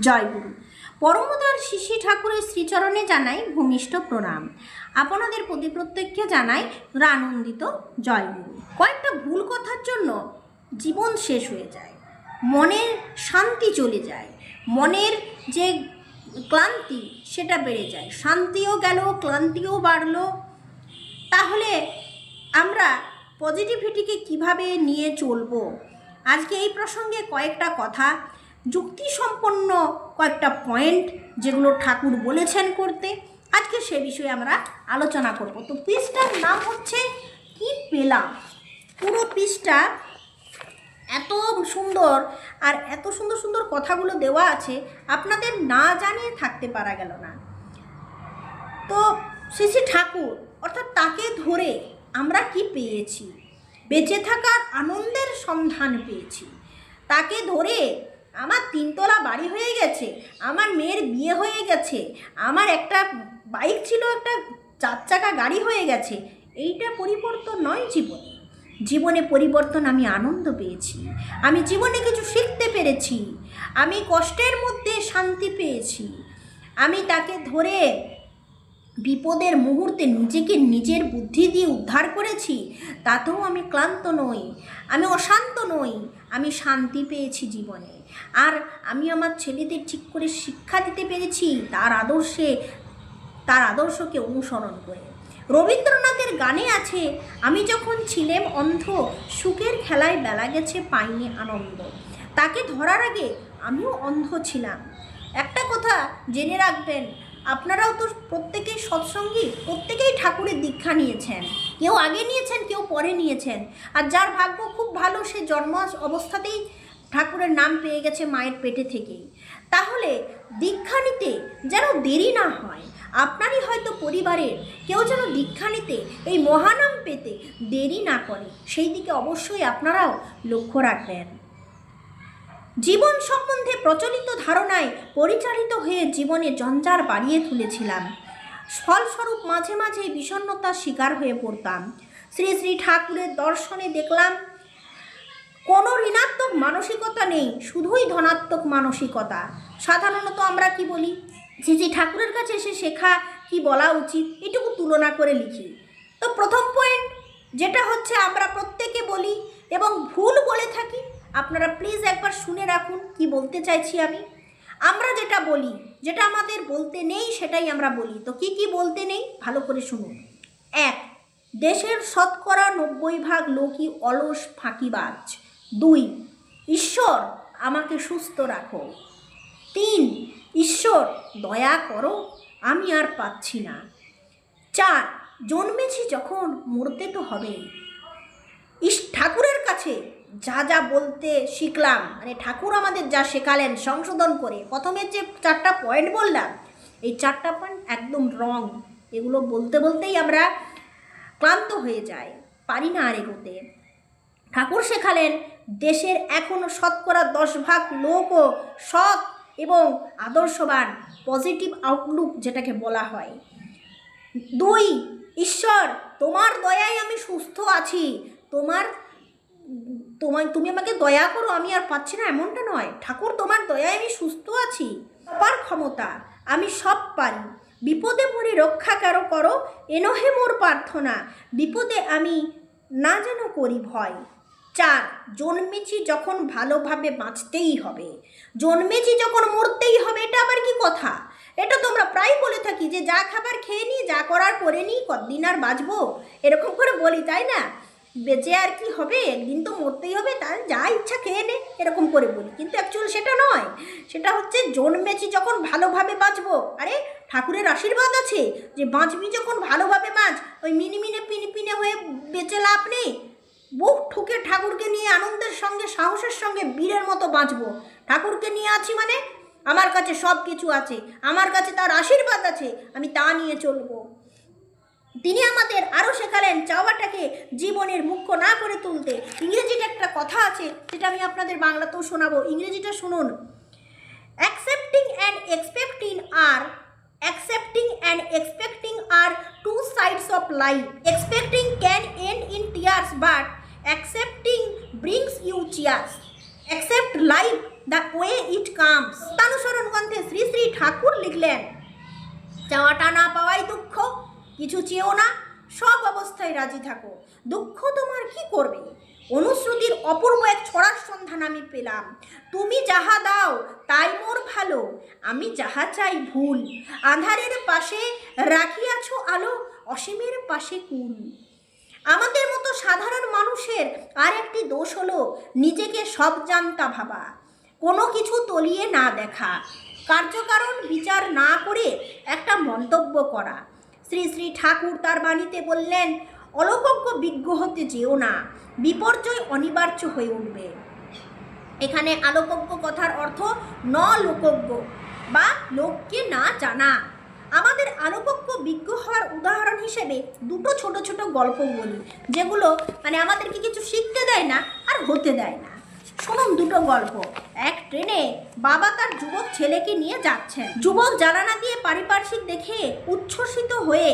জয়গুরু। পরমদার শিশি ঠাকুরের শ্রীচরণে জানাই ভূমিষ্ঠ প্রণাম। আপনাদের প্রতি প্রত্যেককে জানাই আনন্দিত জয়গুরু। কয়েকটা ভুল কথার জন্য জীবন শেষ হয়ে যায়। মনের শান্তি চলে যায়। মনের যে ক্লান্তি, সেটা বেড়ে যায়। শান্তিও গেল, ক্লান্তিও বাড়লো। তাহলে আমরা পজিটিভিটিকে কীভাবে নিয়ে চলবো? আজকে এই প্রসঙ্গে কয়েকটা কথা যুক্তিসম্পন্ন কয়েকটা পয়েন্ট যেগুলো ঠাকুর বলেছেন করতে। আজকে সে বিষয়ে আমরা আলোচনা করব। তো পিসটার নাম হচ্ছে, কি পেলাম? পুরো পিসটা এত সুন্দর আর এত সুন্দর সুন্দর কথাগুলো দেওয়া আছে, আপনাদের না জানিয়ে থাকতে পারা গেল না। তো শ্রী ঠাকুর, অর্থাৎ তাকে ধরে আমরা কি পেয়েছি? বেঁচে থাকার আনন্দের সন্ধান পেয়েছি। তাকে ধরে আমার তিনতলা বাড়ি হয়ে গেছে, আমার মেয়ের বিয়ে হয়ে গেছে, আমার একটা বাইক ছিল, একটা চার চাকা গাড়ি হয়ে গেছে। এইটা পরিবর্তন নয় জীবন। জীবনে পরিবর্তন আমি আনন্দ পেয়েছি। আমি জীবনে কিছু শিখতে পেরেছি। আমি কষ্টের মধ্যে শান্তি পেয়েছি। আমি তাকে ধরে বিপদের মুহূর্তে নিজেকে নিজের বুদ্ধি দিয়ে উদ্ধার করেছি, তাতেও আমি ক্লান্ত নই। আমি অশান্ত নই। আমি শান্তি পেয়েছি জীবনে। আর আমি আমার ছেলেদের ঠিক করে শিক্ষা দিতে পেরেছি তার আদর্শে, তার আদর্শকে অনুসরণ করে। রবীন্দ্রনাথের গানে আছে, আমি যখন ছিলাম অন্ধ, সুখের খেলায় বেলা গেছে পাইনি আনন্দ। তাকে ধরার আগে আমিও অন্ধ ছিলাম। একটা কথা জেনে রাখবেন, আপনারাও তো প্রত্যেকেই সৎসঙ্গী, প্রত্যেকেই ঠাকুরের দীক্ষা নিয়েছেন। কেউ আগে নিয়েছেন, কেউ পরে নিয়েছেন। আর যার ভাগ্য খুব ভালো, সে জন্ম অবস্থাতেই ঠাকুরের নাম পেয়ে গেছে মায়ের পেটে থেকেই। তাহলে দীক্ষা নিতে যেন দেরি না হয়, আপনারই হয়তো পরিবারের কেউ যেন দীক্ষা নিতে এই মহানাম পেতে দেরি না করে। সেই দিকে অবশ্যই আপনারাও লক্ষ্য রাখবেন। জীবন সম্বন্ধে প্রচলিত ধারণায় পরিচালিত হয়ে জীবনে জঞ্জার বাড়িয়ে তুলেছিলাম। ফলস্বরূপ মাঝে মাঝে বিষণ্ণতার শিকার হয়ে পড়তাম। শ্রী শ্রী ঠাকুরের দর্শনে দেখলাম কোনো ঋণাত্মক মানসিকতা নেই, শুধুই ধনাত্মক মানসিকতা। সাধারণত আমরা কি বলি? যে যে ঠাকুরের কাছে এসে শেখা কি বলা উচিত, এটুকু তুলনা করে লিখি। তো প্রথম পয়েন্ট যেটা হচ্ছে আমরা প্রত্যেকে বলি এবং ভুল বলে থাকি, আপনারা প্লিজ একবার শুনে রাখুন কি বলতে চাইছি আমি। আমরা যেটা বলি, যেটা আমাদের বলতে নেই, সেটাই আমরা বলি। তো কি কি বলতে নেই? ভালো করে শুনুন। এক, দেশের শতকরা নব্বই ভাগ লোকই অলস, ফাঁকিবাজ। দুই, ঈশ্বর আমাকে সুস্থ রাখো। তিন, ঈশ্বর দয়া করো, আমি আর পাচ্ছি না। চার, জন্মেছি যখন মরতে তো হবেই ইস, ঠাকুরের কাছে যা যা বলতে শিখলাম। মানে ঠাকুর আমাদের যা শেখালেন, সংশোধন করে। প্রথমে যে চারটা পয়েন্ট বললাম, এই চারটা পয়েন্ট একদম রং এগুলো বলতে বলতেই আমরা ক্লান্ত হয়ে যাই, পারি না আর এগোতে। ঠাকুর শেখালেন দেশের এখনও শতকরা দশ ভাগ লোকও সৎ এবং আদর্শবান পজিটিভ আউটলুক যেটাকে বলা হয়। দুই, ঈশ্বর, তোমার দয়ায় আমি সুস্থ আছি। তোমার, তোমায়, তুমি আমাকে দয়া করো, আমি আর পাচ্ছি না, এমনটা নয়। ঠাকুর, তোমার দয়ায় আমি সুস্থ আছি। পার ক্ষমতা, আমি সব পারি। বিপদে পড়ে রক্ষা কারও করো, এনহে মোর প্রার্থনা। বিপদে আমি না যেন করি ভয়। চার, জন্মেছি যখন ভালোভাবে বাঁচতেই হবে। জন্মেছি যখন মরতেই হবে, এটা আবার কি কথা? এটা তো আমরা প্রায় বলে থাকি যে, যা খাবার খেয়ে নিই যা করার করে নিই কতদিন আর বাঁচবো? এরকম করে বলি, তাই না? বেঁচে আর কি হবে? একদিন তো মরতেই হবে, তার যা ইচ্ছা খেয়ে নে, এরকম করে বলি। কিন্তু অ্যাকচুয়াল সেটা নয়। সেটা হচ্ছে জন্মেছি যখন ভালোভাবে বাঁচবো। আরে, ঠাকুরের আশীর্বাদ আছে যে, বাঁচবি যখন ভালোভাবে বাঁচ, ওই মিনি মিনে পিনে পিনে হয়ে বেঁচে লাভ নেই। বুক ঠুকে ঠাকুরকে নিয়ে আনন্দের সঙ্গে, সাহসের সঙ্গে বীরের মতো বাঁচবো। ঠাকুরকে নিয়ে আছি মানে আমার কাছে সব কিছু আছে, আমার কাছে তার আশীর্বাদ আছে, আমি তা নিয়ে চলবো। তিনি আমাদের আরও শেখালেন চাওয়াটাকে জীবনের মুখ্য না করে তুলতে। ইংরেজিতে একটা কথা আছে, যেটা আমি আপনাদের বাংলাতেও শোনাবো। ইংরেজিটা শুনুন। Accepting and expecting R accepting and expecting R two sides of two expecting can end in tears end in tears but accepting brings you cheers. Accept life the way it comes. অনুসরণ ঠাকুর লিখলেন, চাওয়াটা না পাওয়াই দুঃখ, কিছু চেয়েও না, সব অবস্থায় রাজি থাকো। দুঃখ তোমার কি করবে? অনুশ্রুতির অপূর্ব এক ছড়ার সন্ধান আমি পেলাম। তুমি যাহা দাও, তাই মোর ভালো। আমি যাহা চাই ভুল। আধারের পাশে রাখিয়াছ আলো, অসীমের পাশে কুল। আমাদের মতো সাধারণ মানুষের আর একটি দোষ হলো নিজেকে সব জানতা ভাবা। কোনো কিছু তলিয়ে না দেখা। কার্যকারণ বিচার না করে একটা মন্তব্য করা। শ্রী শ্রী ঠাকুর তার বাণীতে বললেন অলকজ্ঞ বিজ্ঞ হতে যেও না, বিপর্যয় অনিবার্য হয়ে উঠবে। এখানে আলোকজ্ঞ কথার অর্থ ন লোকজ্ঞ বা লোককে না জানা। আমাদের আলোকজ্ঞ বিজ্ঞ হওয়ার উদাহরণ হিসেবে দুটো ছোট ছোট গল্প বলি, যেগুলো মানে আমাদেরকে কিছু শিখতে দেয় না আর হতে দেয় না। শুনুন দুটো গল্প। এক ট্রেনে বাবা তার যুবক ছেলেকে নিয়ে যাচ্ছেন। যুবক জানানা দিয়ে পারিপার্শ্বিক দেখে উচ্ছ্বসিত হয়ে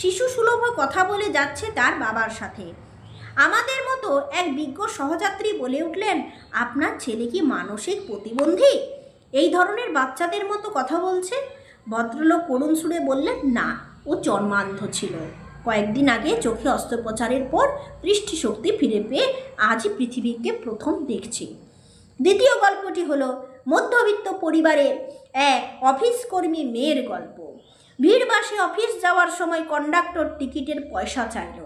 শিশু সুলভ কথা বলে যাচ্ছে তার বাবার সাথে। আমাদের মতো এক বিজ্ঞ সহযাত্রী বলে উঠলেন, আপনার ছেলে কি মানসিক প্রতিবন্ধী? এই ধরনের বাচ্চাদের মতো কথা বলছে ভদ্রলোক করুণ সুরে বললেন, না, ও জন্মান্ধ ছিল। কয়েকদিন আগে চোখে অস্ত্রোপচারের পর দৃষ্টিশক্তি ফিরে পেয়ে আজই পৃথিবীকে প্রথম দেখছি। দ্বিতীয় গল্পটি হলো মধ্যবিত্ত পরিবারের এক অফিস কর্মী মেয়ের গল্প। ভিড় বাসে অফিস যাওয়ার সময় কন্ডাক্টর টিকিটের পয়সা চাইল।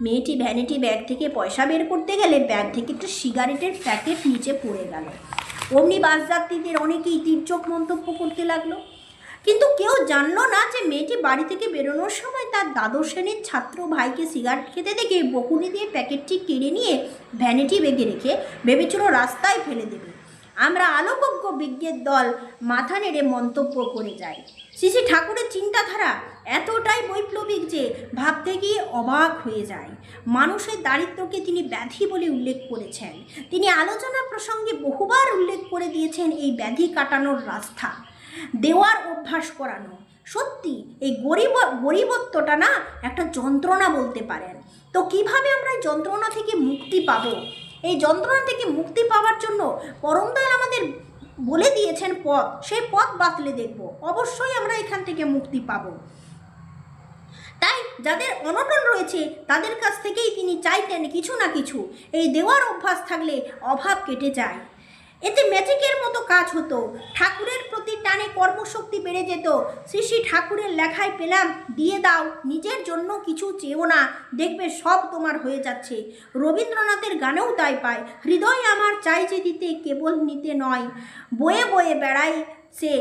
মেয়েটি ভ্যানিটি ব্যাগ থেকে পয়সা বের করতে গেলে ব্যাগ থেকে একটা সিগারেটের প্যাকেট নিচে পড়ে গেল। অমনি বাস যাত্রীদের অনেকেই তীর্যক মন্তব্য করতে লাগল। কিন্তু কেউ জানলো না যে মেয়েটি বাড়ি থেকে বেরোনোর সময় তার দ্বাদশ শ্রেণির ছাত্র ভাইকে সিগারেট খেতে দেখে বকুনি দিয়ে প্যাকেটটি কেড়ে নিয়ে ভ্যানিটি বেগে রেখে ভেবেছিল রাস্তায় ফেলে দেবে। আমরা আলোকজ্ঞ বিজ্ঞের দল মাথা নেড়ে মন্তব্য করে যাই। শ্রী ঠাকুরের চিন্তাধারা এতটাই বৈপ্লবিক যে ভাবতে গিয়ে অবাক হয়ে যায়। মানুষের দারিদ্রকে তিনি ব্যাধি বলে উল্লেখ করেছেন। তিনি আলোচনা প্রসঙ্গে বহুবার উল্লেখ করে দিয়েছেন এই ব্যাধি কাটানোর রাস্তা। দেওয়ার অভ্যাস করানো। সত্যি, এই গরিব, গরিবত্বটা না একটা যন্ত্রণা বলতে পারেন। তো কীভাবে আমরা এই যন্ত্রণা থেকে মুক্তি পাবো? এই যন্ত্রণা থেকে মুক্তি পাওয়ার জন্য পরমদয়াল আমাদের বলে দিয়েছেন পথ। সেই পথ বাতলে দেখব। অবশ্যই আমরা এখান থেকে মুক্তি পাবো। তাই যাদের অনটন রয়েছে, তাদের কাছ থেকেই তিনি চাইতেন কিছু না কিছু। এই দেওয়ার অভ্যাস থাকলে অভাব কেটে যায়। এতে ম্যাজিকের মতো কাজ হতো। ঠাকুরের প্রতি টানে কর্মশক্তি বেড়ে যেত। শ্রী শ্রী ঠাকুরের লেখায় পেলাম, দিয়ে দাও, নিজের জন্য কিছু চেয়েও না, দেখবে সব তোমার হয়ে যাচ্ছে। রবীন্দ্রনাথের গানেও তাই পায়, হৃদয় আমার চাই যে দিতে কেবল নিতে নয়। বয়ে বয়ে বেড়ায় সে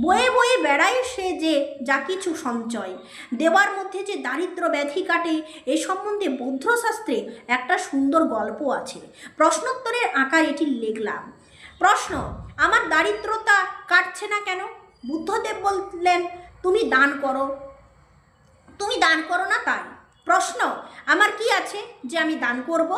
বয়ে বয়ে বেড়ায় সে যে যা কিছু সঞ্চয়। দেওয়ার মধ্যে যে দারিদ্র ব্যাধি কাটে, এ সম্বন্ধে বৌদ্ধশাস্ত্রে একটা সুন্দর গল্প আছে। প্রশ্নোত্তরের আকার এটি লিখলাম প্রশ্ন, আমার দারিদ্রতা কাটছে না কেন? বুদ্ধদেব বললেন, তুমি দান করো। তুমি দান করো না তাই? প্রশ্ন, আমার কি আছে যে আমি দান করব?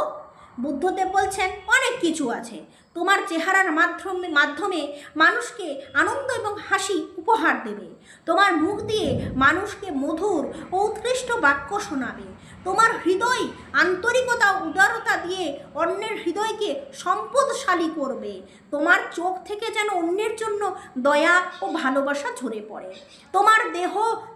বুদ্ধদেব বলছেন, অনেক কিছু আছে। তোমার চেহারার মাধ্যমে মাধ্যমে মানুষকে আনন্দ এবং হাসি উপহার দেবে। তোমার মুখ দিয়ে মানুষকে মধুর ও উৎকৃষ্ট বাক্য শোনাবে। তোমার হৃদয় আন্তরিকতা, উদারতা দিয়ে অন্যের হৃদয়কে সম্পদশালী করবে। তোমার চোখ থেকে যেন অন্যের জন্য দয়া ও ভালোবাসা ঝরে পড়ে। তোমার দেহ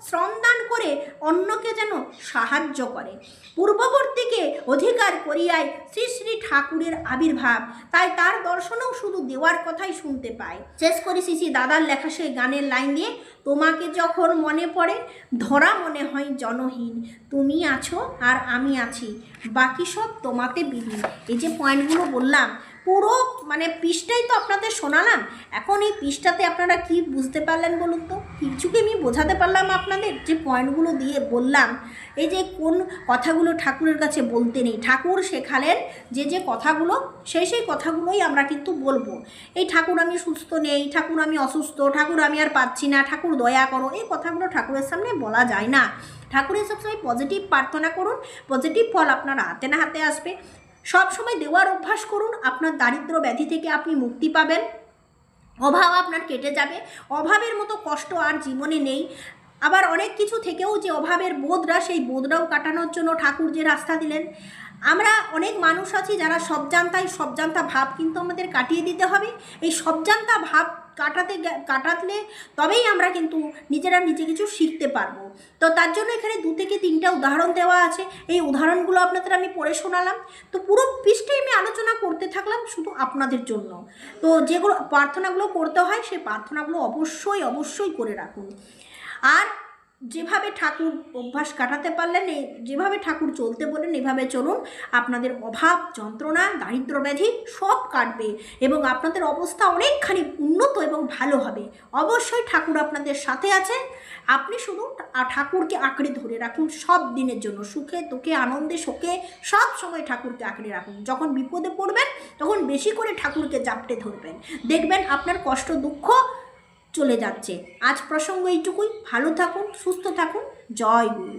শ্রমদান করে অন্যকে যেন সাহায্য করে। পূর্ববর্তীকে অধিকার করিয়ায় শ্রী শ্রী ঠাকুরের আবির্ভাব। তাই তার দর্শনেও শুধু দেওয়ার কথাই শুনতে পায়। শেষ করি শ্রী দাদার লেখা সেই গানের লাইন দিয়ে। তোমাকে যখন মনে পড়ে, ধরা মনে হয় জনহীন। তুমি আছো আর আমি আছি। বাকি সব তোমাতে বিলীন। এই যে পয়েন্টগুলো বললাম পুরো মানে পৃষ্ঠাই তো আপনাদের শোনালাম। এখন এই পৃষ্ঠাতে আপনারা কি বুঝতে পারলেন বলুন তো? কিছু কি আমি বোঝাতে পারলাম আপনাদের, যে পয়েন্টগুলো দিয়ে বললাম। এই যে কোন কথাগুলো ঠাকুরের কাছে বলতে নেই। ঠাকুর শেখালেন যে যে কথাগুলো, সেই সেই কথাগুলোই আমরা কিন্তু বলব। এই ঠাকুর আমি সুস্থ নেই, ঠাকুর আমি অসুস্থ, ঠাকুর আমি আর পাচ্ছি না, ঠাকুর দয়া করো, এই কথাগুলো ঠাকুরের সামনে বলা যায় না। ঠাকুরের সবসময় পজিটিভ প্রার্থনা করুন পজিটিভ ফল আপনার হাতে না হাতে আসবে। সব সময় দেওয়ার অভ্যাস করুন, আপনার দারিদ্র ব্যাধি থেকে আপনি মুক্তি পাবেন। অভাব আপনার কেটে যাবে। অভাবের মতো কষ্ট আর জীবনে নেই। আবার অনেক কিছু থেকেও যে অভাবের বোধরা, সেই বোধরাও কাটানোর জন্য ঠাকুর যে রাস্তা দিলেন। আমরা অনেক মানুষ আছি যারা সব জানতাই সব জানতা ভাব কিন্তু আমাদের কাটিয়ে দিতে হবে। এই সব জানতা ভাব কাটাতে কাটাতলে তবেই আমরা কিন্তু নিজেরা নিজে কিছু শিখতে পারব। তো তার জন্য এখানে দু থেকে তিনটা উদাহরণ দেওয়া আছে। এই উদাহরণগুলো আপনাদের আমি পড়ে শোনালাম। তো পুরো পৃষ্ঠে আমি আলোচনা করতে থাকলাম শুধু আপনাদের জন্য। তো যেগুলো প্রার্থনাগুলো করতে হয় সেই প্রার্থনাগুলো অবশ্যই অবশ্যই করে রাখুন। আর যেভাবে ঠাকুর অভ্যাস কাটাতে পারলেন যেভাবে ঠাকুর চলতে বলেন, এভাবে চলুন। আপনাদের অভাব, যন্ত্রণা, দারিদ্র ব্যাধি সব কাটবে এবং আপনাদের অবস্থা অনেকখানি উন্নত এবং ভালো হবে। অবশ্যই ঠাকুর আপনাদের সাথে আছে। আপনি শুধু ঠাকুরকে আঁকড়ে ধরে রাখুন সব দিনের জন্য। সুখে, দুঃখে, আনন্দে, শোকে সব সময় ঠাকুরকে আঁকড়ে রাখুন। যখন বিপদে পড়বেন, তখন বেশি করে ঠাকুরকে জাপটে ধরবেন। দেখবেন আপনার কষ্ট, দুঃখ চলে যাচ্ছে। আজ প্রসঙ্গ এইটুকুই। ভালো থাকুন সুস্থ থাকুন। জয় গুরু।